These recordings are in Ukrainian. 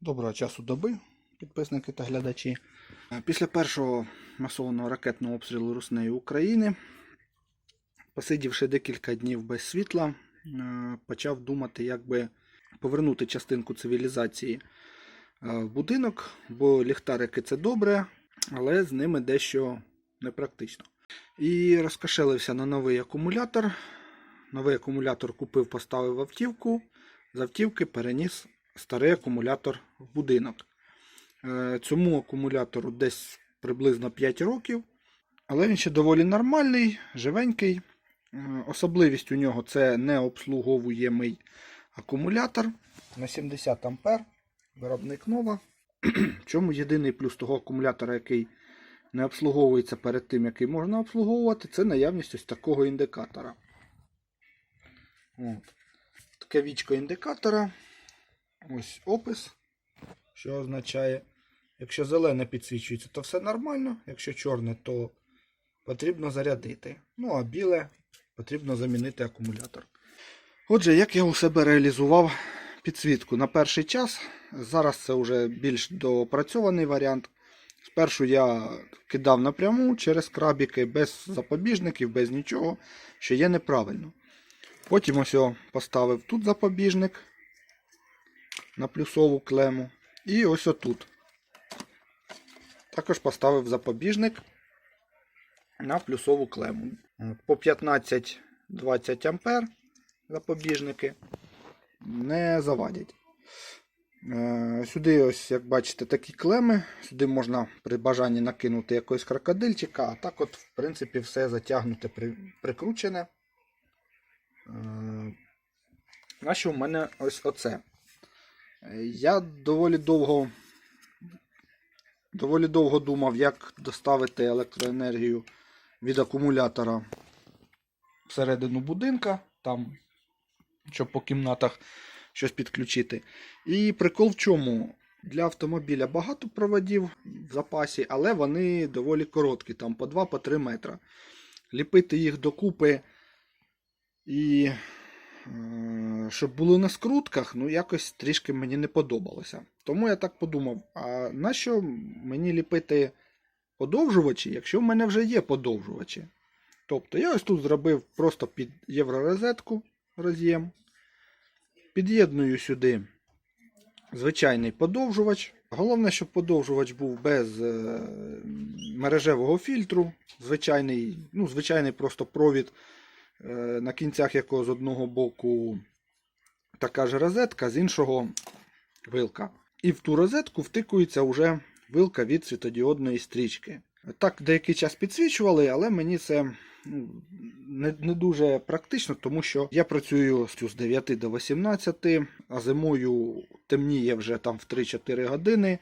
Доброго часу доби, підписники та глядачі. Е, Після першого масованого ракетного обстрілу Руснею України, посидівши декілька днів без світла, е, почав думати, як би повернути частинку цивілізації е, в будинок, бо ліхтарики це добре, але з ними дещо непрактично. І розкошелився на новий акумулятор. Новий акумулятор купив, поставив автівку. З автівки переніс старий акумулятор в будинок. Е, Цьому акумулятору десь приблизно 5 років, але він ще доволі нормальний, живенький. Е, Особливість у нього це не обслуговуємий акумулятор на 70 А, виробник нова. Чому єдиний плюс того акумулятора, який не обслуговується перед тим, який можна обслуговувати, це наявність ось такого індикатора. От. Таке вічко індикатора. Ось опис, що означає, якщо зелене підсвічується, то все нормально, якщо чорне, то потрібно зарядити. Ну а біле потрібно замінити акумулятор. Отже, як я у себе реалізував підсвітку на перший час, зараз це вже більш доопрацьований варіант. Спершу я кидав напряму через крабіки, без запобіжників, без нічого, що є неправильно. Потім ось поставив тут запобіжник на плюсову клему. І ось отут. Також поставив запобіжник на плюсову клему. По 15-20 ампер запобіжники не завадять. Е, Сюди, ось, як бачите, такі клеми. Сюди можна при бажанні накинути якогось крокодильчика, а так от, в принципі, все затягнуте, прикручене. Е, Нащо в мене ось оце? Е, Я доволі довго, доволі довго думав, як доставити електроенергію від акумулятора всередину будинка, там, щоб по кімнатах щось підключити. І прикол в чому? Для автомобіля багато проводів в запасі, але вони доволі короткі, там по 2-3 метра. Ліпити їх докупи і щоб були на скрутках, ну якось трішки мені не подобалося. Тому я так подумав: а нащо мені ліпити подовжувачі, якщо в мене вже є подовжувачі? Тобто я ось тут зробив просто під євророзетку роз'єм. Під'єдную сюди звичайний подовжувач. Головне, щоб подовжувач був без е, мережевого фільтру. Звичайний, ну, звичайний просто провід, на кінцях якого з одного боку така ж розетка, з іншого вилка. І в ту розетку втикується вже вилка від світодіодної стрічки. Так деякий час підсвічували, але мені це ну, не, не дуже практично, тому що я працюю з 9 до 18, а зимою темніє вже там в 3-4 години.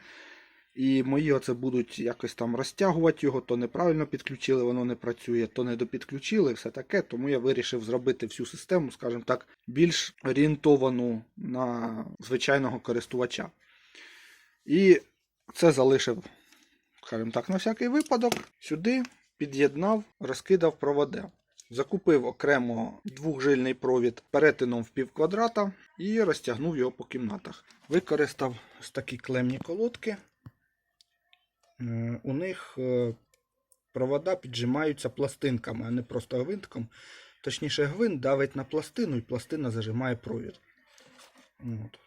І мої оце будуть якось там розтягувати його, то неправильно підключили, воно не працює, то не допідключили, все таке. Тому я вирішив зробити всю систему, скажімо так, більш орієнтовану на звичайного користувача. І це залишив, скажімо так, на всякий випадок. Сюди під'єднав, розкидав провода. Закупив окремо двохжильний провід перетином в пів квадрата і розтягнув його по кімнатах. Використав ось такі клемні колодки. Е, У них е, провода піджимаються пластинками, а не просто гвинтиком. Точніше, гвинт давить на пластину і пластина зажимає провід. От.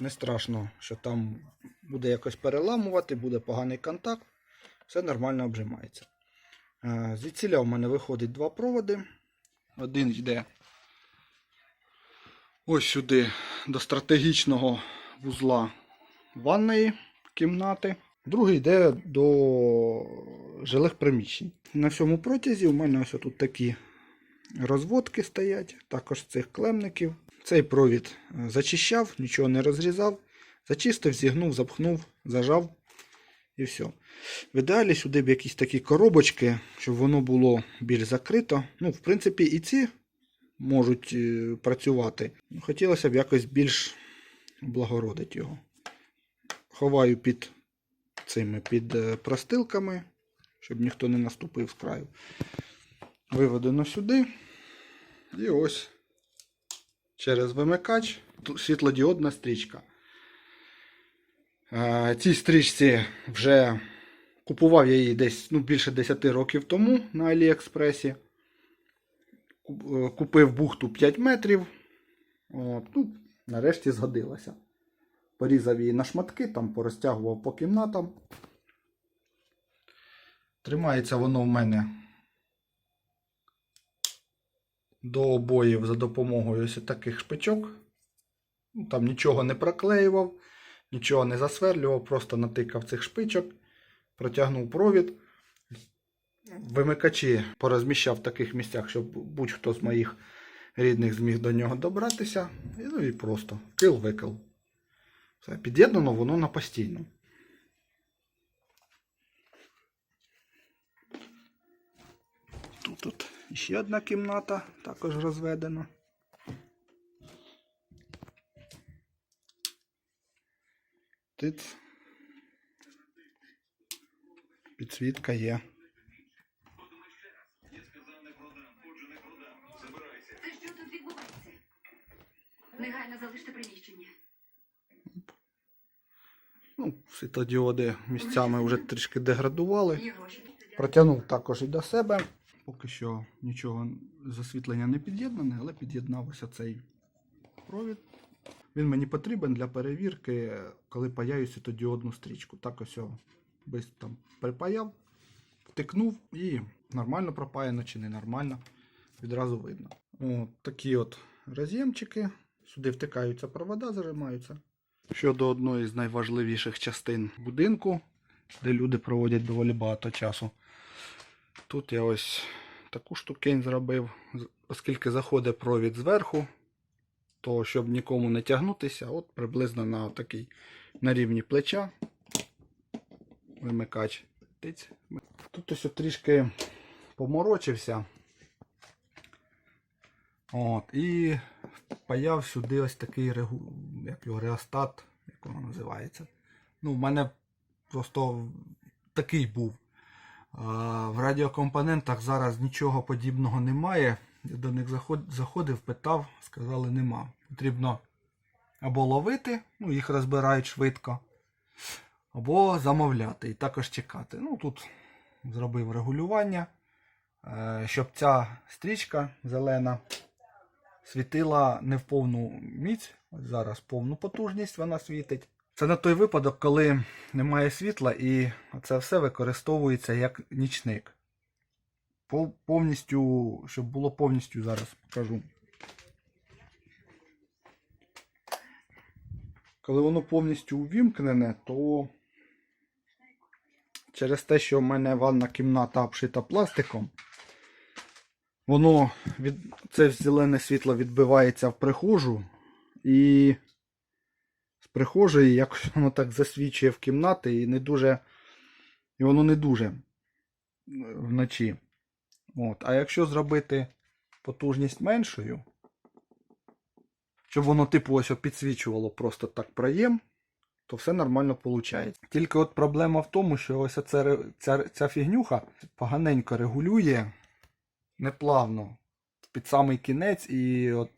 Не страшно, що там буде якось переламувати, буде поганий контакт. Все нормально обжимається. Е, Звідсіля у мене виходить два проводи. Один йде ось сюди до стратегічного вузла ванної кімнати. Другий йде до жилих приміщень. На всьому протязі у мене ось тут такі розводки стоять, також цих клемників. Цей провід е, зачищав, нічого не розрізав, зачистив, зігнув, запхнув, зажав і все. В ідеалі сюди б якісь такі коробочки, щоб воно було більш закрито. Ну, в принципі, і ці можуть е, працювати. Хотілося б якось більш облагородити його. Ховаю під цими під е, простилками, щоб ніхто не наступив з краю. Виведено сюди. І ось через вимикач світлодіодна стрічка. Е, Цій стрічці вже купував я її десь ну, більше 10 років тому на Аліекспресі. Е, Купив бухту 5 метрів. От, ну, нарешті згодилася. Порізав її на шматки, там порозтягував по кімнатам. Тримається воно в мене до обоїв за допомогою ось таких шпичок. Ну, Там нічого не проклеював, нічого не засверлював, просто натикав цих шпичок, протягнув провід. Вимикачі порозміщав в таких місцях, щоб будь-хто з моїх рідних зміг до нього добратися. Ну і просто кил-викил. Все, під'єднано воно на постійно. Тут, тут ще одна кімната, також розведена. Тиц. Підсвітка є. Це що тут відбувається? Негайно залиште приміщення. Ну, світлодіоди місцями вже трішки деградували. Протягнув також і до себе. Поки що нічого з освітлення не під'єднане, але під'єднався цей провід. Він мені потрібен для перевірки, коли паяю світодіодну стрічку. Так ось його там припаяв, втикнув і нормально пропаяно чи ненормально. Відразу видно. От такі от роз'ємчики. Сюди втикаються провода, зажимаються. Щодо одної з найважливіших частин будинку, де люди проводять доволі багато часу. Тут я ось таку штукень зробив, оскільки заходить провід зверху, то щоб нікому не тягнутися, от приблизно на такий на рівні плеча. Вимикач. Тут ось трішки поморочився. От, і впаяв сюди ось такий як його, реостат, як воно називається. Ну, в мене просто такий був. В радіокомпонентах зараз нічого подібного немає. Я до них заходив, питав, сказали нема. Потрібно або ловити, ну їх розбирають швидко, або замовляти і також чекати. Ну тут зробив регулювання, е, щоб ця стрічка зелена світила не в повну міць. Зараз повну потужність вона світить. Це на той випадок, коли немає світла і це все використовується як нічник. Повністю, щоб було повністю зараз покажу. Коли воно повністю увімкнене, то через те, що в мене ванна кімната обшита пластиком, воно від... це зелене світло відбивається в прихожу і з прихожої якось воно так засвічує в кімнати і не дуже. І воно не дуже е, вночі. От. А якщо зробити потужність меншою, щоб воно типу ось підсвічувало просто так проєм, то все нормально виходить. Тільки от проблема в тому, що ось ре- ця, ця фігнюха поганенько регулює неплавно під самий кінець, і от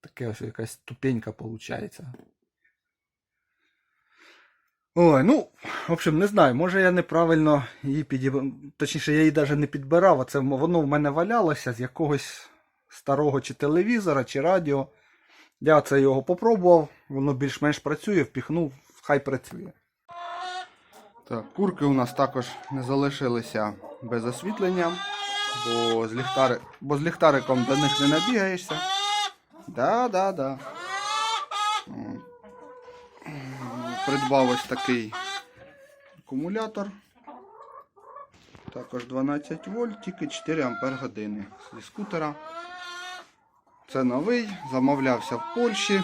таке ось якась ступенька виходить. Ой, ну, в общем, не знаю, може я неправильно її підібрав. Точніше, я її навіть не підбирав, а це воно в мене валялося з якогось старого чи телевізора, чи радіо. Я це його попробував, воно більш-менш працює, впіхнув, хай працює. Так, курки у нас також не залишилися без освітлення, бо з, ліхтари... бо з ліхтариком до них не набігаєшся. Да, да, да. Придбав ось такий акумулятор. Також 12 вольт, тільки 4 ампер години зі скутера. Це новий, замовлявся в Польщі.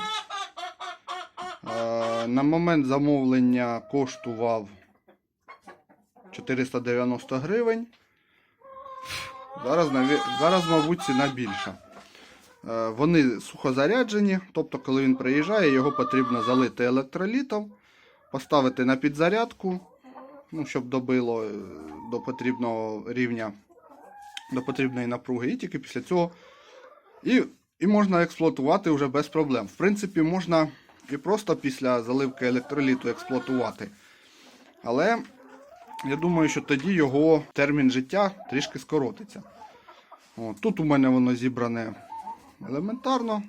На момент замовлення коштував 490 гривень. Зараз, зараз мабуть, ціна більша. Е, Вони сухозаряджені, тобто, коли він приїжджає, його потрібно залити електролітом, поставити на підзарядку, ну, щоб добило е, до потрібного рівня, до потрібної напруги. І тільки після цього і, і можна експлуатувати вже без проблем. В принципі, можна і просто після заливки електроліту експлуатувати. Але я думаю, що тоді його термін життя трішки скоротиться. От, тут у мене воно зібране елементарно.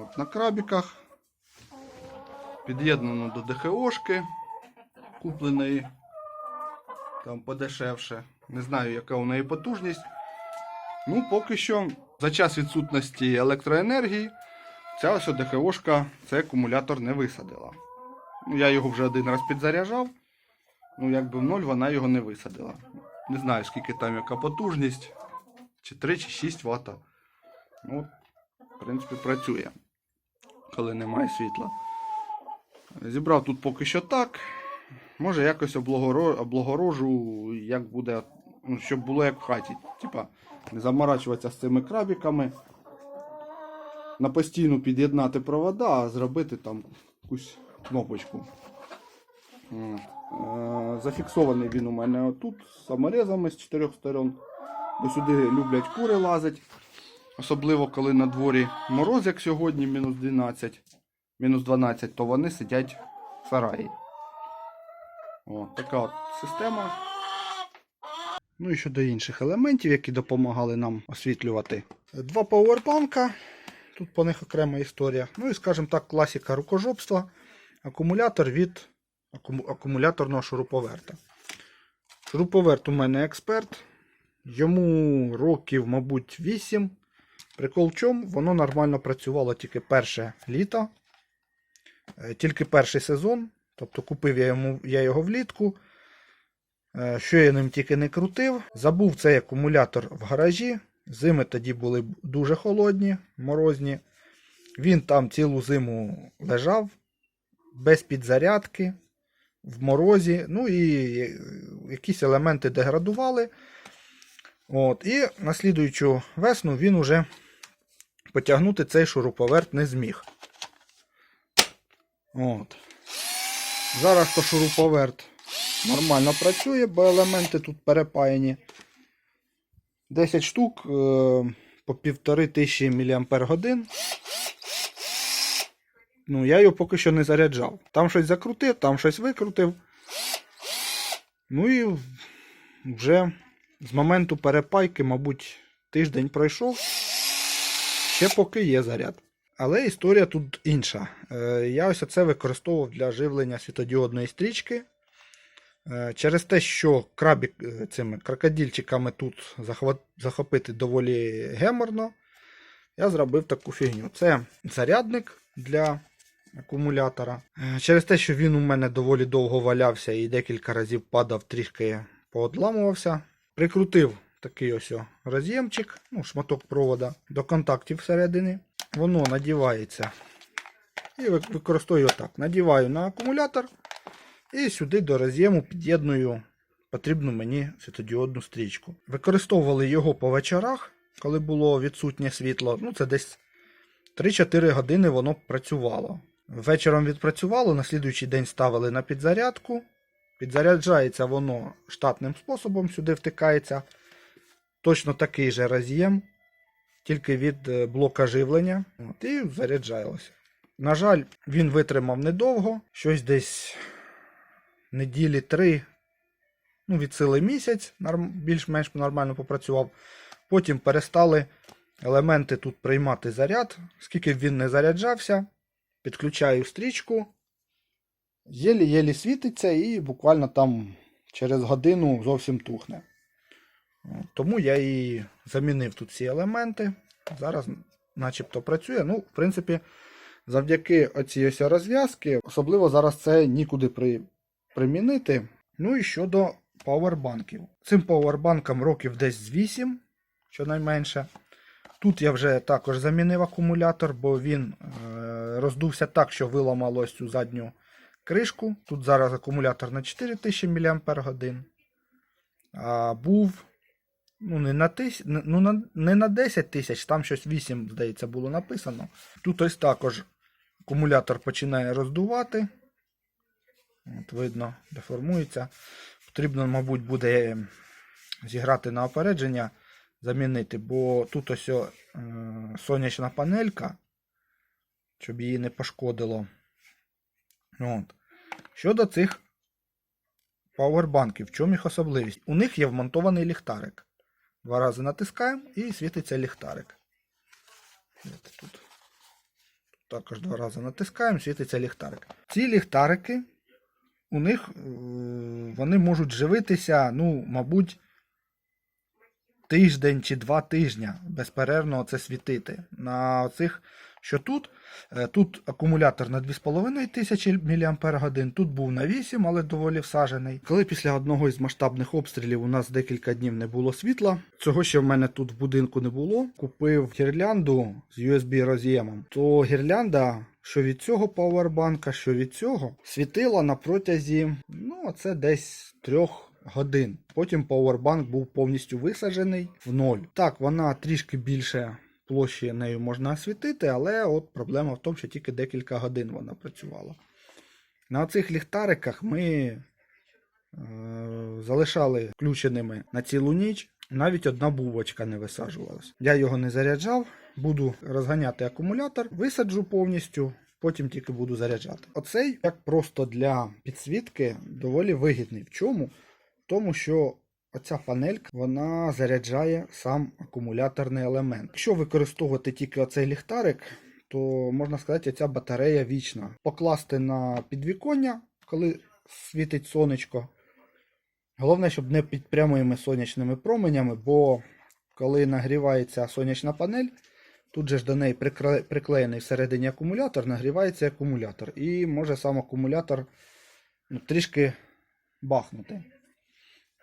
От, на крабіках. Під'єднано до ДХОшки, купленої там подешевше. Не знаю, яка у неї потужність. Ну, поки що, за час відсутності електроенергії, ця ось ДХОшка цей акумулятор не висадила. Ну, я його вже один раз підзаряджав. Ну, якби в ноль вона його не висадила. Не знаю, скільки там яка потужність. Чи 3, чи 6 Вт. Ну, в принципі, працює, коли немає світла. Зібрав тут поки що так. Може якось облагорожу, як буде, ну, щоб було як в хаті. Типа, не заморачуватися з цими крабіками. На постійну під'єднати провода, а зробити там якусь кнопочку. Е, Зафіксований він у мене отут саморезами з чотирьох сторон. Бо сюди люблять кури лазить. Особливо коли на дворі мороз, як сьогодні, мінус 12, мінус 12, то вони сидять в сараї. О, така от система. Ну і щодо інших елементів, які допомагали нам освітлювати. Два пауербанка. Тут по них окрема історія. Ну і, скажімо так, класика рукожопства. Акумулятор від акуму- акумуляторного шуруповерта. Шуруповерт у мене експерт. Йому років, мабуть, 8. Прикол чому? Воно нормально працювало тільки перше літо. Е, Тільки перший сезон. Тобто купив я, йому, я його влітку. Е, Що я ним тільки не крутив. Забув цей акумулятор в гаражі. Зими тоді були дуже холодні, морозні. Він там цілу зиму лежав без підзарядки, в морозі. Ну і е, якісь елементи деградували. От, і на слідуючу весну він уже потягнути цей шуруповерт не зміг. От. Зараз то шуруповерт нормально працює, бо елементи тут перепаяні. 10 штук е, по 1500 мАч. Ну, я його поки що не заряджав. Там щось закрутив, там щось викрутив. Ну і вже з моменту перепайки, мабуть, тиждень пройшов. Ще поки є заряд. Але історія тут інша. Е, Я ось це використовував для живлення світодіодної стрічки. Е, Через те, що крабік е, цими крокодильчиками тут захопити доволі геморно, я зробив таку фігню. Це зарядник для акумулятора. Через те, що він у мене доволі довго валявся і декілька разів падав, трішки поодламувався. Прикрутив такий ось роз'ємчик, ну, шматок провода до контактів всередині. Воно надівається. І використовую отак. Надіваю на акумулятор і сюди до роз'єму під'єдную потрібну мені світодіодну стрічку. Використовували його по вечорах, коли було відсутнє світло. Ну, це десь 3-4 години воно працювало. Вечором відпрацювало, на слідуючий день ставили на підзарядку. Підзаряджається воно штатним способом, сюди втикається. Точно такий же роз'єм, тільки від е, блока живлення. От, і заряджалося. На жаль, він витримав недовго, щось десь неділі три, ну, від сили місяць, більш-менш нормально попрацював. Потім перестали елементи тут приймати заряд. Скільки б він не заряджався, підключаю стрічку. Єлі-єлі світиться і буквально там через годину зовсім тухне. Тому я і замінив тут ці елементи. Зараз начебто працює. Ну, в принципі, завдяки оцій ось розв'язки, особливо зараз це нікуди при, примінити. Ну і щодо пауербанків. Цим пауербанкам років десь з 8, щонайменше. Тут я вже також замінив акумулятор, бо він е, роздувся так, що виламало ось цю задню кришку. Тут зараз акумулятор на 4000 мАч. А був ну, не, на тис... ну, на... не на 10 тисяч, там щось 8, здається, було написано. Тут ось також акумулятор починає роздувати. От видно, деформується. Потрібно, мабуть, буде зіграти на опередження, замінити, бо тут ось о, е, сонячна панелька. щоб її не пошкодило. От. Щодо цих пауербанків, в чому їх особливість? У них є вмонтований ліхтарик. Два рази натискаємо і світиться ліхтарик. Тут також два рази натискаємо, світиться ліхтарик. Ці ліхтарики, у них е, вони можуть живитися, ну, мабуть, тиждень чи два тижня безперервно це світити. На цих, що тут, е, тут акумулятор на 2500 мАч, тут був на 8, але доволі всажений. Коли після одного із масштабних обстрілів у нас декілька днів не було світла, цього ще в мене тут в будинку не було. Купив гірлянду з USB роз'ємом, то гірлянда. Що від цього пауербанка, що від цього, світила на протязі, ну, це десь трьох годин. Потім пауербанк був повністю висаджений в ноль. Так, вона трішки більше площі нею можна освітити, але от проблема в тому, що тільки декілька годин вона працювала. На цих ліхтариках ми е, залишали включеними на цілу ніч. Навіть одна бубочка не висаджувалась. Я його не заряджав, буду розганяти акумулятор, висаджу повністю, потім тільки буду заряджати. Оцей як просто для підсвітки доволі вигідний. В чому? В тому, що оця панелька вона заряджає сам акумуляторний елемент. Якщо використовувати тільки оцей ліхтарик, то можна сказати, ця батарея вічна. Покласти на підвіконня, коли світить сонечко. Головне, щоб не під прямими сонячними променями, бо коли нагрівається сонячна панель, тут же ж до неї приклеєний всередині акумулятор, нагрівається акумулятор. І може сам акумулятор ну, трішки бахнути.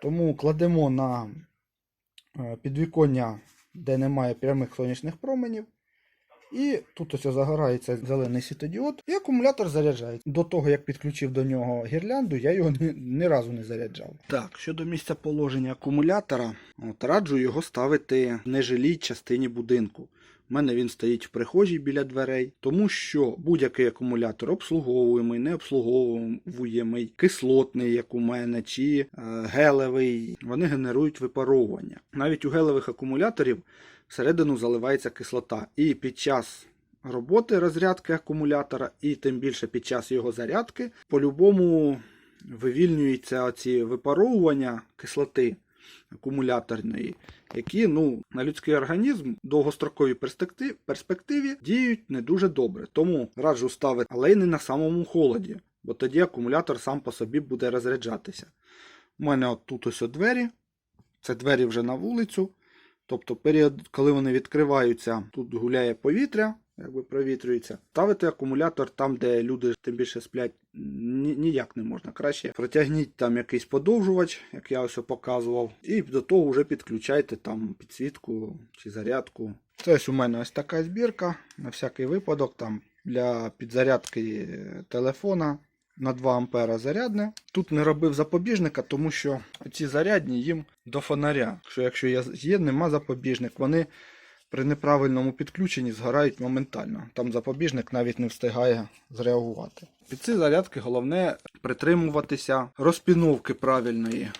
Тому кладемо на е, підвіконня, де немає прямих сонячних променів. І тут ось загорається зелений світодіод, і акумулятор заряджається. До того, як підключив до нього гірлянду, я його ні, ні разу не заряджав. Так, щодо місця положення акумулятора, от, раджу його ставити в нежилій частині будинку. У мене він стоїть в прихожій біля дверей, тому що будь-який акумулятор обслуговуємий, не обслуговуємий, кислотний, як у мене, чи е, гелевий, вони генерують випаровування. Навіть у гелевих акумуляторів всередину заливається кислота. І під час роботи розрядки акумулятора, і тим більше під час його зарядки, по-любому вивільнюються оці випаровування кислоти акумуляторної, які ну, на людський організм в довгостроковій перспективі, діють не дуже добре. Тому раджу ставити, але й не на самому холоді, бо тоді акумулятор сам по собі буде розряджатися. У мене от тут ось двері, це двері вже на вулицю. Тобто, період, коли вони відкриваються, тут гуляє повітря, якби провітрюється. Ставити акумулятор там, де люди тим більше сплять, ніяк не можна. Краще протягніть там якийсь подовжувач, як я ось показував, і до того вже підключайте там підсвітку чи зарядку. Це ось у мене ось така збірка, на всякий випадок, там для підзарядки телефона. На 2 ампера зарядне. Тут не робив запобіжника, тому що ці зарядні їм до фонаря. Що якщо є нема запобіжник, вони при неправильному підключенні згорають моментально. Там запобіжник навіть не встигає зреагувати. Під ці зарядки головне притримуватися розпіновки правильної.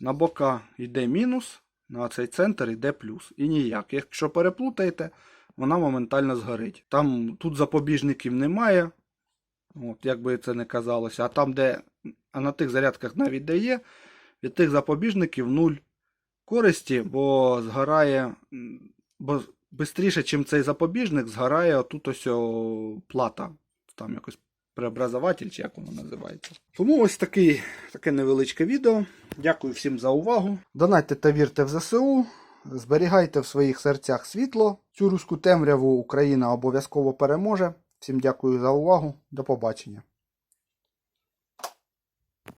На бока йде мінус, на цей центр йде плюс. І ніяк. Якщо переплутаєте, вона моментально згорить. Там тут запобіжників немає. От, як би це не казалося. А там, де. А на тих зарядках навіть де є, від тих запобіжників нуль користі, бо згорає. Бо швидше, чим цей запобіжник, згорає отут ось плата. Там якось преобразователь, чи як воно називається. Тому ось такий, таке невеличке відео. Дякую всім за увагу. Донайте та вірте в ЗСУ. Зберігайте в своїх серцях світло. Цю руську темряву Україна обов'язково переможе. Всім дякую за увагу. До побачення.